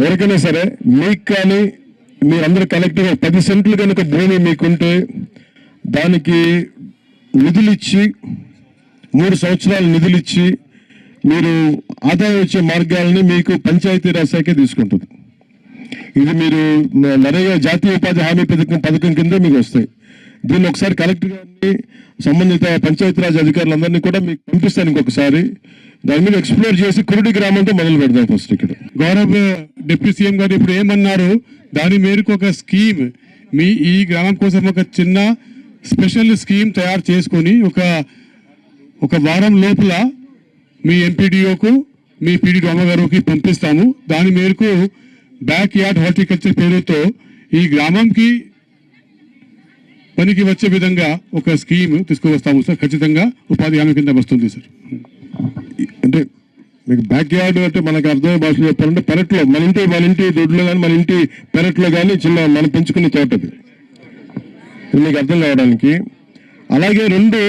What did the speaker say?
ఎవరికైనా సరే మీకు కానీ మీరందరూ కలెక్టివ్గా పది సెంట్లు కనుక భూమి మీకుంటే దానికి నిధులు ఇచ్చి మూడు సంవత్సరాలు నిధులు ఇచ్చి మీరు ఆదాయం వచ్చే మార్గాలని మీకు పంచాయతీరాజ్ శాఖే తీసుకుంటుంది. ఇది మీరు నరేగా జాతీయ ఉపాధి హామీ పథకం పథకం కింద మీకు వస్తాయి. దీన్ని ఒకసారి కలెక్టర్ గారిని సంబంధిత పంచాయతీరాజ్ అధికారులందరినీ కూడా మీకు పంపిస్తాను ఇంకొకసారి. దాని మీద ఎక్స్ప్లోర్ చేసి కురుడి గ్రామంతో మొదలు పెడదాం ఫస్ట్ ఇక్కడ. గౌరవ డిప్యూటీ సీఎం గారు ఇప్పుడు ఏమన్నారు? దాని మేరకు ఒక స్కీమ్ మీ ఈ గ్రామం కోసం ఒక చిన్న స్పెషల్ స్కీమ్ తయారు చేసుకొని ఒక ఒక వారం లోపల మీ ఎంపీడీఓకు మీ పీడీడీ అమ్మగారుకి పంపిస్తాము. దాని మేరకు బ్యాక్ యార్డ్ హార్టికల్చర్ పేరుతో ఈ గ్రామంకి పనికి వచ్చే విధంగా ఒక స్కీమ్ తీసుకువస్తాము సార్. ఖచ్చితంగా ఉపాధి హామీ కింద వస్తుంది సార్. మీకు బ్యాక్ యార్డ్ అంటే మనకు అర్థమయ్యే భాషలో చెప్పాలంటే పెరట్లో మన ఇంటి మన ఇంటి దొడ్లో కానీ మన ఇంటి పెరట్లో కానీ చిన్న మనం పెంచుకునే తోటది. మీకు అర్థం కావడానికి. అలాగే రెండు